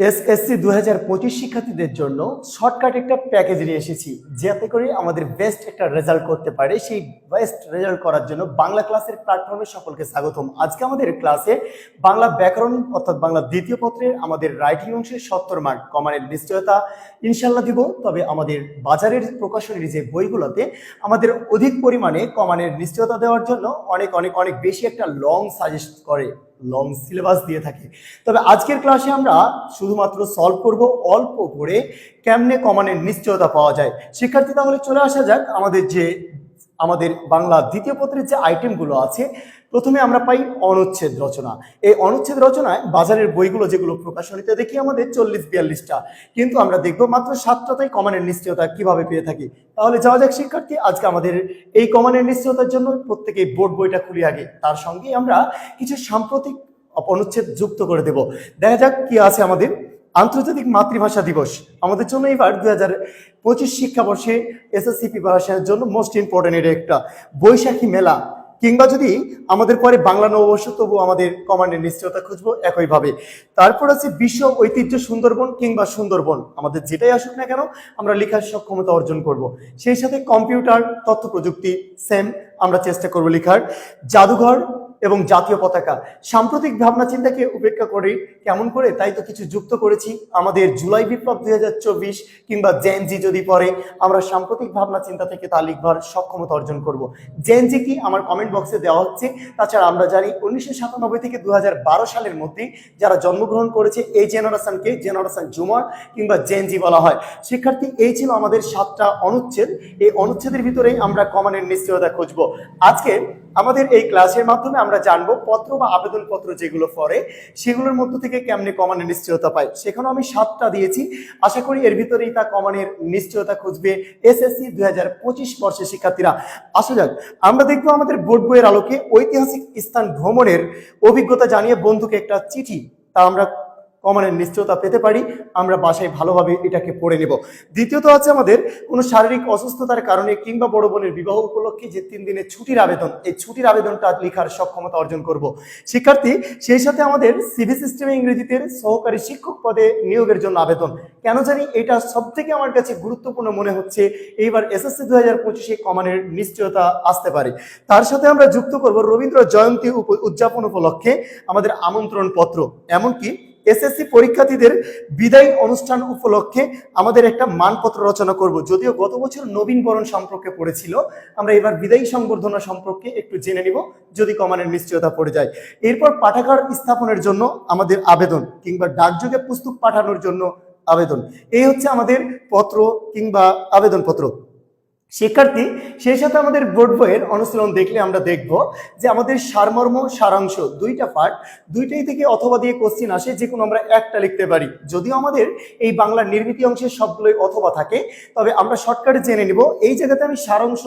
SSC দু হাজার পঁচিশ শিক্ষার্থীদের জন্য শর্টকাট একটা প্যাকেজ নিয়ে এসেছি, যাতে করে আমাদের বেস্ট একটা রেজাল্ট করতে পারে। সেই বেস্ট রেজাল্ট করার জন্য বাংলা ক্লাসের প্ল্যাটফর্মে সকলকে স্বাগতম। আজকে আমাদের ক্লাসে বাংলা ব্যাকরণ, অর্থাৎ বাংলা দ্বিতীয় পত্রের আমাদের রাইটিং অংশের সত্তর মার্ক কমানের নিশ্চয়তা ইনশাল্লাহ দিব। তবে আমাদের বাজারের প্রকাশনীর যে বইগুলোতে আমাদের অধিক পরিমাণে কমানের নিশ্চয়তা দেওয়ার জন্য অনেক অনেক অনেক বেশি একটা লং সাজেস্ট করে। লং সিলেবাস দিয়ে থাকে। তবে আজকের ক্লাসে আমরা শুধুমাত্র সলভ করব অল্প করে কেমনে কমানের নিশ্চয়তা পাওয়া যায়। শিক্ষার্থী, তাহলে চলে আসা যাক আমাদের যে, আমাদের বাংলা দ্বিতীয় পত্রের যে আইটেমগুলো আছে প্রথমে আমরা পাই অনুচ্ছেদ রচনা। এই অনুচ্ছেদ রচনায় বাজারের বইগুলো যেগুলো প্রকাশনীতে দেখি আমাদের চল্লিশ বিয়াল্লিশটা। কিন্তু আমরা দেখব মাত্র সাতটাতেই কমানের নিশ্চয়তা কীভাবে পেয়ে থাকি? তাহলে যাওয়া যাক শিক্ষার্থী, আজকে আমাদের এই কমানের নিশ্চয়তার জন্য প্রত্যেকে বোর্ড বইটা খুলি আগে। তার সঙ্গে আমরা কিছু সাম্প্রতিক অনুচ্ছেদ যুক্ত করে দেব। দেখা যাক কি আছে আমাদের। আন্তর্জাতিক মাতৃভাষা দিবস। আমাদের জন্য এবার দুই হাজার পঁচিশ শিক্ষাবর্ষে এস এস এসএসসি প্রিপারেশনের জন্য মোস্ট ইম্পর্টেন্ট এটা একটা বৈশাখী মেলা। কিংবা যদি আমাদের পরে বাংলা নববর্ষ, তবু আমাদের কমান্ডের নিশ্চয়তা খুঁজবো একইভাবে। তারপর আছে বিশ্ব ঐতিহ্য সুন্দরবন কিংবা সুন্দরবন। আমাদের যেটাই আসুক না কেন, আমরা লেখার সক্ষমতা অর্জন করব। সেই সাথে কম্পিউটার তথ্য প্রযুক্তি সেম আমরা চেষ্টা করব লেখার। জাদুঘর এবং জাতীয় পতাকা। সাম্প্রতিক ভাবনা চিন্তাকে উপেক্ষা করে কেমন করে, তাই তো কিছু যুক্ত করেছি। আমাদের জুলাই বিপ্লব দুই হাজার চব্বিশ কিংবা জেনজি যদি পড়ে, আমরা সাম্প্রতিক ভাবনা চিন্তা থেকে তা লিখবার সক্ষমতা অর্জন করব। জেনজি কি আমার কমেন্ট বক্সে দেওয়া হচ্ছে। তাছাড়া আমরা জানি উনিশশো সাতানব্বই থেকে দু হাজার বারো সালের মধ্যে যারা জন্মগ্রহণ করেছে, এই জেনারেশনকে জেনারেশন জুমার কিংবা জেনজি বলা হয়। শিক্ষার্থী, এই ছিল আমাদের সাতটা অনুচ্ছেদ। এই অনুচ্ছেদের ভিতরেই আমরা কমানের নিশ্চয়তা খুঁজবো। আজকে আমাদের এই ক্লাসের মাধ্যমে আমরা জানব পত্র বা আবেদন পত্র যেগুলো পড়ে, সেগুলোর মধ্য থেকে কেমনে কমানের নিশ্চয়তা পাই সেখানেও আমি সাতটা দিয়েছি। আশা করি এর ভিতরেই তা কমানের নিশ্চয়তা খুঁজবে এসএসসি দুই হাজার পঁচিশ বর্ষের শিক্ষার্থীরা। আসা যাক, আমরা দেখব আমাদের বোর্ড বইয়ের আলোকে ঐতিহাসিক স্থান ভ্রমণের অভিজ্ঞতা জানিয়ে বন্ধুকে একটা চিঠি। তা আমরা কমানের নিশ্চয়তা পেতে পারি, আমরা বাসায় ভালোভাবে এটাকে পড়ে নেব। দ্বিতীয়ত আছে আমাদের কোনো শারীরিক অসুস্থতার কারণে কিংবা বড় বোনের বিবাহ উপলক্ষে যে তিন দিনের ছুটির আবেদন, এই ছুটির আবেদনটা লেখার সক্ষমতা অর্জন করব। শিক্ষার্থী, সেই সাথে আমাদের সিভি সিস্টেমে ইংরেজিতে সহকারী শিক্ষক পদে নিয়োগের জন্য আবেদন। কেন জানি এটা সব থেকে আমার কাছে গুরুত্বপূর্ণ মনে হচ্ছে, এইবার এসএসসি দু হাজার পঁচিশে কমানের নিশ্চয়তা আসতে পারে। তার সাথে আমরা যুক্ত করব রবীন্দ্র জয়ন্তী উদযাপন উপলক্ষে আমাদের আমন্ত্রণ পত্র এমনকি এসএসসি পরীক্ষার্থীদের বিদায় অনুষ্ঠান উপলক্ষে আমাদের একটা মানপত্র রচনা করব। যদিও গত বছর নবীন বরণ সম্পর্কে পড়েছিল, আমরা এবার বিদায়ী সংবর্ধনা সম্পর্কে একটু জেনে নিব, যদি কমানের নিশ্চয়তা পড়ে যায়। এরপর পাঠাগার স্থাপনের জন্য আমাদের আবেদন, কিংবা ডাকযোগে পুস্তক পাঠানোর জন্য আবেদন। এই হচ্ছে আমাদের পত্র কিংবা আবেদনপত্র। শিক্ষার্থী, সেই সাথে আমাদের বোর্ড বইয়ের অনুশীলন দেখলে আমরা দেখব যে আমাদের সারমর্ম, সারাংশ দুইটা পার্ট দুইটাই থেকে অথবা দিয়ে কোশ্চিন আসে, যে কোনো আমরা একটা লিখতে পারি। যদিও আমাদের এই বাংলার নির্মিতি অংশের সবগুলোই অথবা থাকে, তবে আমরা শর্টকাটে জেনে নিব। এই জায়গাতে আমি সারাংশ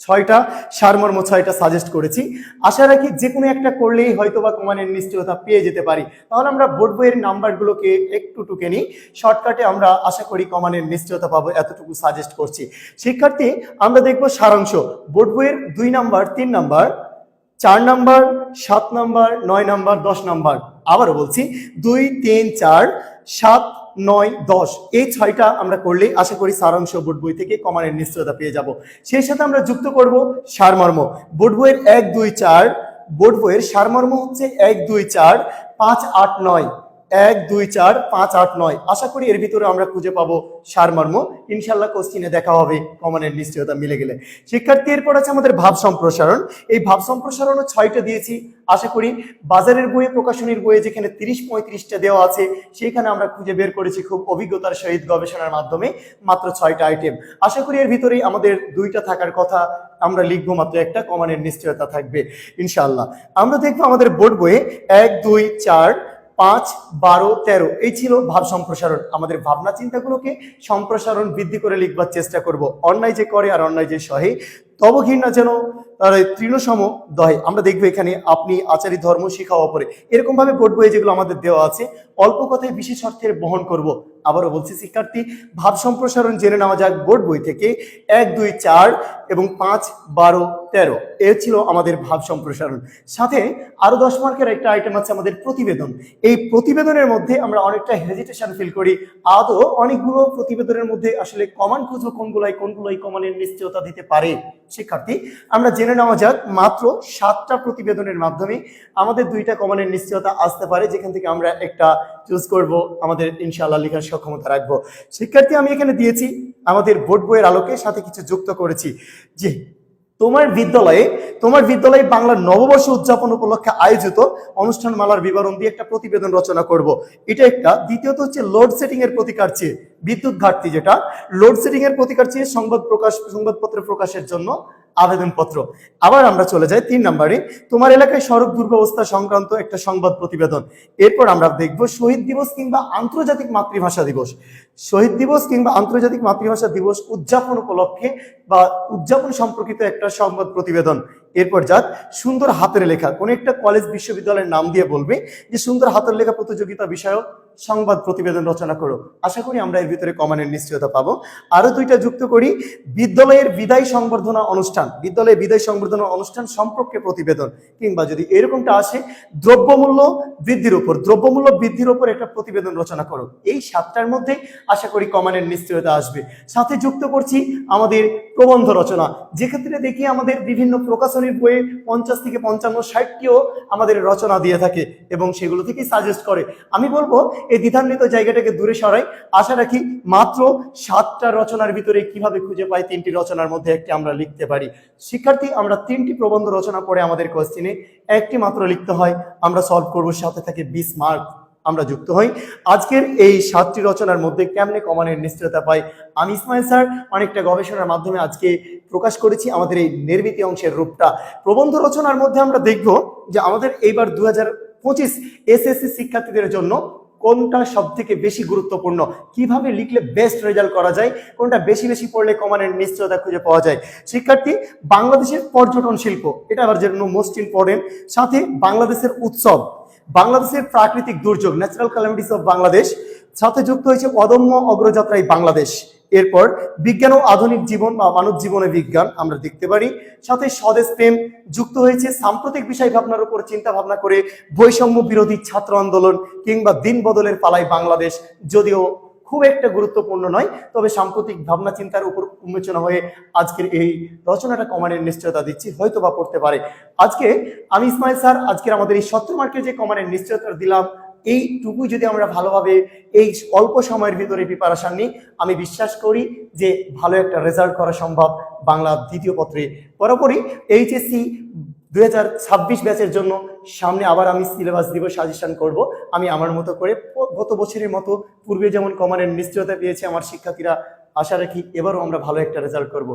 ছয়টা, সারমর্ম ছয়টা সাজেস্ট করেছি। আশা রাখি যে কোনো একটা করলেই হয়তো বা কমানের নিশ্চয়তা পেয়ে যেতে পারি। তাহলে আমরা বোর্ড বইয়ের নাম্বারগুলোকে একটু টুকে নিই। শর্টকাটে আমরা আশা করি কমানের নিশ্চয়তা পাবো, এতটুকু সাজেস্ট করছি। শিক্ষার্থী, আমরা দেখব সারাংশ। বোর্ড বইয়ের দুই নাম্বার তিন নাম্বার চার নাম্বার সাত নাম্বার নয় নাম্বার দশ নাম্বার আবারও বলছি, দুই, তিন, চার, সাত নয়, দশ। এই ছয়টা আমরা করলে আশা করি সারাংশ বোর্ড বই থেকে কমানের নিশ্চয়তা পেয়ে যাব। সেই সাথে আমরা যুক্ত করব সারমর্ম। বোর্ড বইয়ের এক, দুই, চার। বোর্ড বইয়ের সারমর্ম হচ্ছে এক, দুই, চার, পাঁচ, আট, নয়। এক, দুই, চার, পাঁচ, আট, নয়। আশা করি এর ভিতরে আমরা খুঁজে পাবো সারমর্ম ইনশাল্লাহ কোশ্চিনে দেখা হবে কমনের নিশ্চয়তা মিলে গেলে। শিক্ষার্থী, এরপর আছে আমাদের ভাব সম্প্রসারণ। এই ভাব সম্প্রসারণও ছয়টা দিয়েছি। আশা করি বাজারের বইয়ে, প্রকাশনীর বইয়ে যেখানে তিরিশ, পঁয়ত্রিশটা দেওয়া আছে, সেইখানে আমরা খুঁজে বের করেছি খুব অভিজ্ঞতার সহিত গবেষণার মাধ্যমে মাত্র ছয়টা আইটেম আশা করি এর ভিতরেই আমাদের দুইটা থাকার কথা আমরা লিখব মাত্র একটা, কমানের নিশ্চয়তা থাকবে ইনশাল্লাহ আমরা দেখব আমাদের বোর্ড বইয়ে এক, দুই, চার পাঁচ, বারো, তেরো। এই ছিল ভাব সম্প্রসারণ। আমাদের ভাবনা চিন্তাগুলোকে সম্প্রসারণ বৃদ্ধি করে লিখবার চেষ্টা করব। অন্যায় যে করে আর অন্যায় যে সহে তব যেন তৃণসম দয় আমরা দেখব এখানে আপনি আচারী ধর্ম শিখাও অপরে। এরকম ভাবে বোর্ড বইয়ে যেগুলো আমাদের দেওয়া আছে, অল্প কথায় বিশেষ অর্থের বহন করব। আবারও বলছি, শিক্ষার্থী, ভাব সম্প্রসারণ জেনে নেওয়া যাক বোর্ড বই থেকে। এক, দুই, চার এবং পাঁচ, বারো, তেরো। এ ছিল আমাদের ভাব সম্প্রসারণ। সাথে আরও দশ মার্কের একটা আইটেম আছে আমাদের প্রতিবেদন। এই প্রতিবেদনের মধ্যে আমরা অনেকটা হেজিটেশন ফিল করি। আদৌ অনেকগুলো প্রতিবেদনের মধ্যে আসলে কমান খুঁজবো কোনগুলাই, কোনগুলোই কমানের নিশ্চয়তা দিতে পারে? শিক্ষার্থী, আমরা জেনে নেওয়া যাক মাত্র সাতটা প্রতিবেদনের মাধ্যমে আমাদের দুইটা কমনের নিশ্চয়তা আসতে পারে, যেখান থেকে আমরা একটা চুজ করব, আমাদের ইনশাল্লাহ লেখার সক্ষমতা রাখব। শিক্ষার্থী, আমি এখানে দিয়েছি আমাদের বোর্ড বইয়ের আলোকে, সাথে কিছু যুক্ত করেছি যে তোমার বিদ্যালয়ে তোমার বিদ্যালয়ে বাংলার নববর্ষ উদযাপন উপলক্ষে আয়োজিত অনুষ্ঠান মালার বিবরণ দিয়ে একটা প্রতিবেদন রচনা করব। এটা একটা, দ্বিতীয়ত হচ্ছে লোড সেটিং এর প্রতিকার চেয়ে, বিদ্যুৎ ঘাটতি যেটা লোডশেডিং এর প্রতিকার চেয়ে সংবাদ প্রকাশ, সংবাদপত্র প্রকাশের জন্য আবেদনপত্র। আবার আমরা চলে যাই তিন নম্বরে। তোমার এলাকায় সড়ক দুর্ব্যবস্থা সংক্রান্ত একটা সংবাদ প্রতিবেদন। এরপর আমরা দেখব শহীদ দিবস কিংবা আন্তর্জাতিক মাতৃভাষা দিবস। শহীদ দিবস কিংবা আন্তর্জাতিক মাতৃভাষা দিবস উদযাপন উপলক্ষে বা উদযাপন সম্পর্কিত একটা সংবাদ প্রতিবেদন। এরপর যাক, সুন্দর হাতের লেখা। কোন একটা কলেজ বিশ্ববিদ্যালয়ের নাম দিয়ে বলবে যে সুন্দর হাতের লেখা প্রতিযোগিতা বিষয়ক সংবাদ প্রতিবেদন রচনা করো আশা করি আমরা এর ভিতরে কমানের নিশ্চয়তা পাবো। আরও দুইটা যুক্ত করি। বিদ্যালয়ের বিদায় সংবর্ধনা অনুষ্ঠান। বিদ্যালয়ের বিদায় সংবর্ধনা অনুষ্ঠান সম্পর্কে প্রতিবেদন। কিংবা যদি এরকমটা আসে, দ্রব্যমূল্য বৃদ্ধির উপর। দ্রব্যমূল্য বৃদ্ধির উপর একটা প্রতিবেদন রচনা করো এই সাতটার মধ্যে আশা করি কমানের নিশ্চয়তা আসবে। সাথে যুক্ত করছি আমাদের প্রবন্ধ রচনা। যেক্ষেত্রে দেখি আমাদের বিভিন্ন প্রকাশনীর বইয়ে পঞ্চাশ থেকে পঞ্চান্ন, ষাটটিও আমাদের রচনা দিয়ে থাকে এবং সেগুলো থেকেই সাজেস্ট করে। আমি বলব এই দ্বিধান্বিত জায়গাটাকে দূরে সরাই। আশা রাখি মাত্র সাতটা রচনার ভিতরে কীভাবে খুঁজে পাই তিনটি রচনার মধ্যে একটি আমরা লিখতে পারি। শিক্ষার্থী, আমরা তিনটি প্রবন্ধ রচনা পড়ে আমাদের কোশ্চিনে একটি মাত্র লিখতে হয়, আমরা সলভ করব সাথে থাকে বিশ মার্ক আমরা যুক্ত হই। আজকের এই সাতটি রচনার মধ্যে কেমনে কমানের নিশ্চয়তা পাই? আমি ইসমাইল স্যার, অনেকটা গবেষণার মাধ্যমে আজকে প্রকাশ করেছি আমাদের এই নির্মিতি অংশের রূপটা। প্রবন্ধ রচনার মধ্যে আমরা দেখব যে আমাদের এইবার দু পঁচিশ এসএসসি শিক্ষার্থীদের জন্য কোনটা সব থেকে বেশি গুরুত্বপূর্ণ? কীভাবে লিখলে বেস্ট রেজাল্ট করা যায়? কোনটা বেশি বেশি পড়লে কমানের নিশ্চয়তা খুঁজে পাওয়া যায়? শিক্ষার্থী, বাংলাদেশের পর্যটন শিল্প, এটা আবার যেন মোস্ট ইম্পর্টেন্ট সাথে বাংলাদেশের উৎসব। বাংলাদেশের প্রাকৃতিক দুর্যোগ ন্যাচারাল ক্যালামিটিস অফ বাংলাদেশ সাথে যুক্ত হয়েছে অদম্য অগ্রযাত্রায় বাংলাদেশ। এরপর বিজ্ঞান ও আধুনিক জীবন বা মানব জীবনে বিজ্ঞান আমরা দেখতে পারি। সাথে স্বদেশ প্রেম যুক্ত হয়েছে সাম্প্রতিক বিষয় ভাবনার উপর চিন্তা ভাবনা করে বৈষম্য বিরোধী ছাত্র আন্দোলন কিংবা দিন বদলের পালায় বাংলাদেশ, যদিও খুব একটা গুরুত্বপূর্ণ নয়, তবে সাম্প্রতিক ভাবনা চিন্তার উপর উন্মোচনা হয়ে আজকের এই রচনাটা কমানের নিশ্চয়তা দিচ্ছি, হয়তো বা পড়তে পারে। আজকে আমি ইসমাইল স্যার, আজকের আমাদের এই সত্তর মার্কের যে কমানের নিশ্চয়তা দিলাম, এইটুকু যদি আমরা ভালোভাবে এই অল্প সময়ের ভিতরে প্রিপারেশন নিই, আমি বিশ্বাস করি যে ভালো একটা রেজাল্ট করা সম্ভব বাংলা দ্বিতীয় পত্রে। বরাবরই এইচএসসি দুই হাজার ছাব্বিশ ব্যাচের জন্য সামনে আবার আমি সিলেবাস দিব সাজেশন করব। আমি আমার মতো করে গত বছরের মতো পূর্বে যেমন কমানের নিশ্চয়তা পেয়েছে, আমার শিক্ষার্থীরা আশা রাখি এবারও আমরা ভালো একটা রেজাল্ট করব।